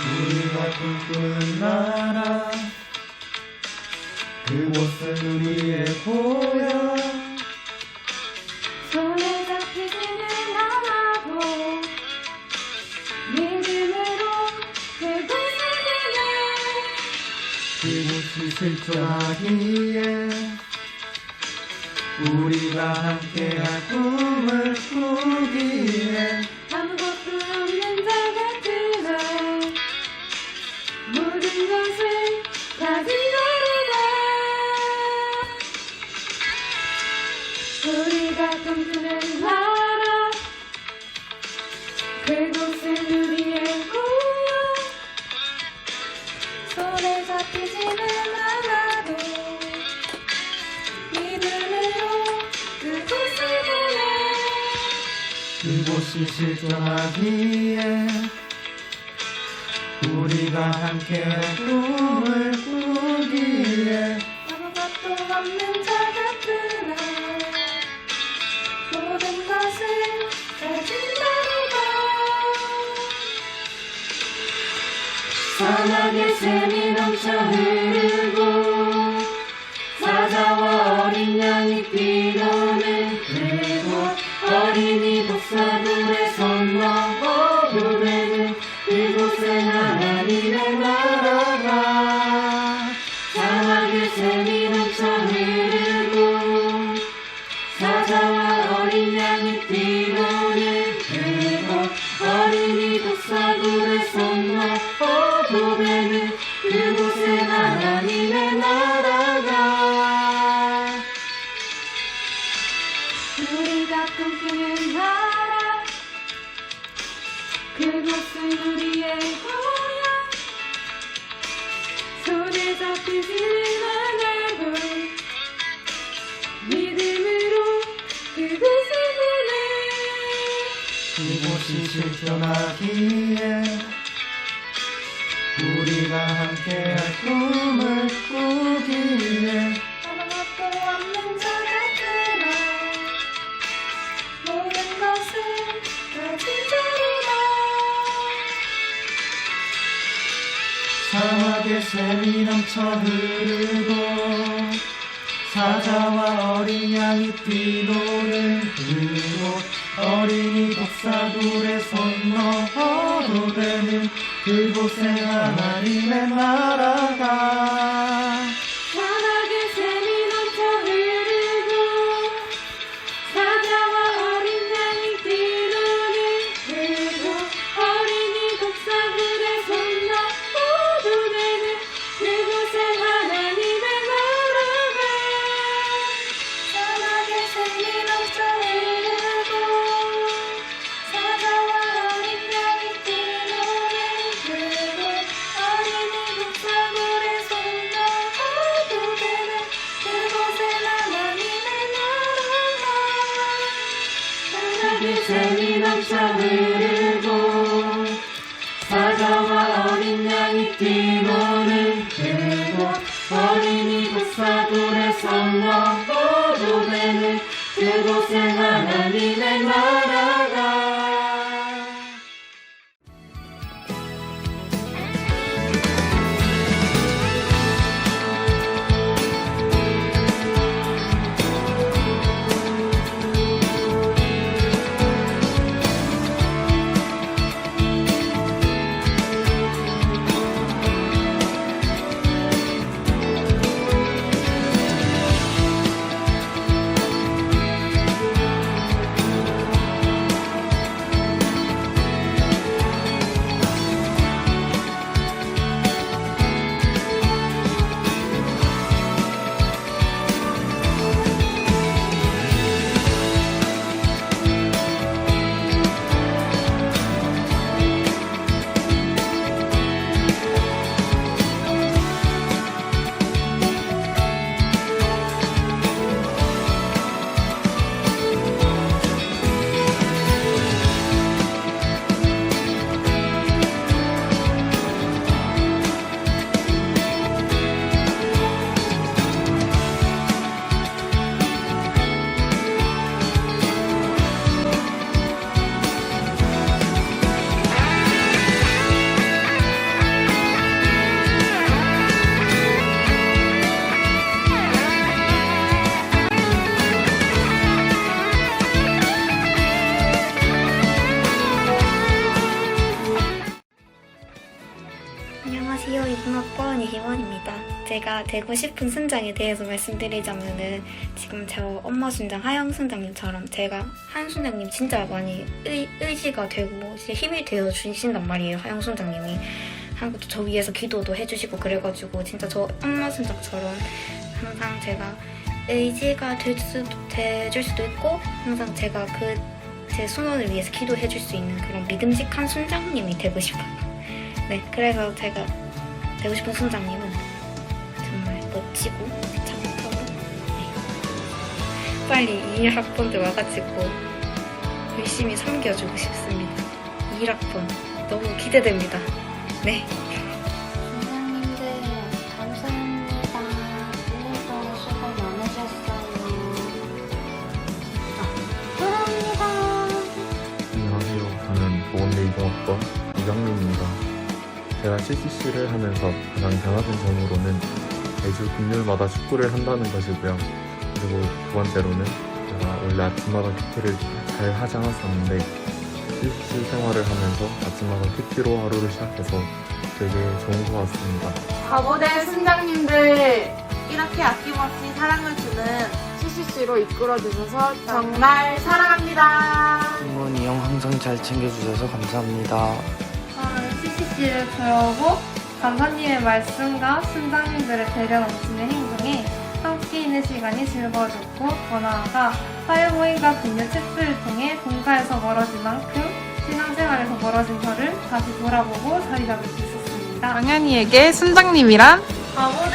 우리가 꿈꾸는 나라 그곳은 우리의 고향. 손에 잡히지는 않아도 믿음으로 그곳을 보내 그곳이 실존하기에 우리가 함께한 꿈을 꾸 그곳이 실존하기에 우리가 함께한 꿈을 꾸기에 아무것도 없는 자가들아 모든 것을 가진 자로다 사막의 샘이 넘쳐 흐르고 실존하기에 우리가 함께할 꿈을 꾸기에 아무것도 없는 자가들아 모든 것을 가진 자로다 사막의 샘이 넘쳐 흐르고 사자와 어린 양이 뛰노는 그곳 어린이 독사굴의 손 넘어도 되는 그곳에 하나님의 나라가 넘쳐 흐르고 사자와 어린 양이 뛰노는 그곳 어린이 독사들의 손 넘어도 되는 그곳에 하나님의 나라가 제가 되고 싶은 순장에 대해서 말씀드리자면은 지금 저 엄마 순장 하영 순장님처럼 제가 하영 순장님 진짜 많이 의, 의지가 되고 힘이 되어 주신단 말이에요. 하영 순장님이 하고 저 위해서 기도도 해주시고 그래가지고 진짜 저 엄마 순장처럼 항상 제가 의지가 될 수도 돼줄 수도 있고 항상 제가 그 제 순원을 위해서 기도해 줄 수 있는 그런 믿음직한 순장님이 되고 싶어요. 네, 그래서 제가 되고 싶은 순장님은 멋지고 착하고 네. 빨리 2학번 때 와가지고 열심히 섬겨주고 싶습니다. 2학번 너무 기대됩니다. 네. 감사합니다. 1년 수고 많으셨어요. 사랑합니다. 안녕하세요. 저는 보건대 이종학번 이강민입니다. 제가 CCC를 하면서 가장 변화된 점으로는 매주 금요일마다 축구를 한다는 것이고요. 그리고 두 번째로는 제가 원래 아침마다 큐티를 잘 하지 않았었는데 CCC 생활을 하면서 아침마다 큐티로 하루를 시작해서 되게 좋은 것 같습니다. 바보된 순장님들 이렇게 아낌없이 사랑을 주는 CCC로 이끌어주셔서 정말 사랑합니다. 승무원이 형 항상 잘 챙겨주셔서 감사합니다. 저는 CCC를 들어오고 감사님의 말씀과 순장님들의 배려 넘치는 행동에 함께 있는 시간이 즐거워졌고 더 나아가 사회 모임과 금요 책들을 통해 본가에서 멀어진 만큼 신앙생활에서 멀어진 저를 다시 돌아보고 자리 잡을 수 있었습니다. 당연히에게 순장님이란 짱이다!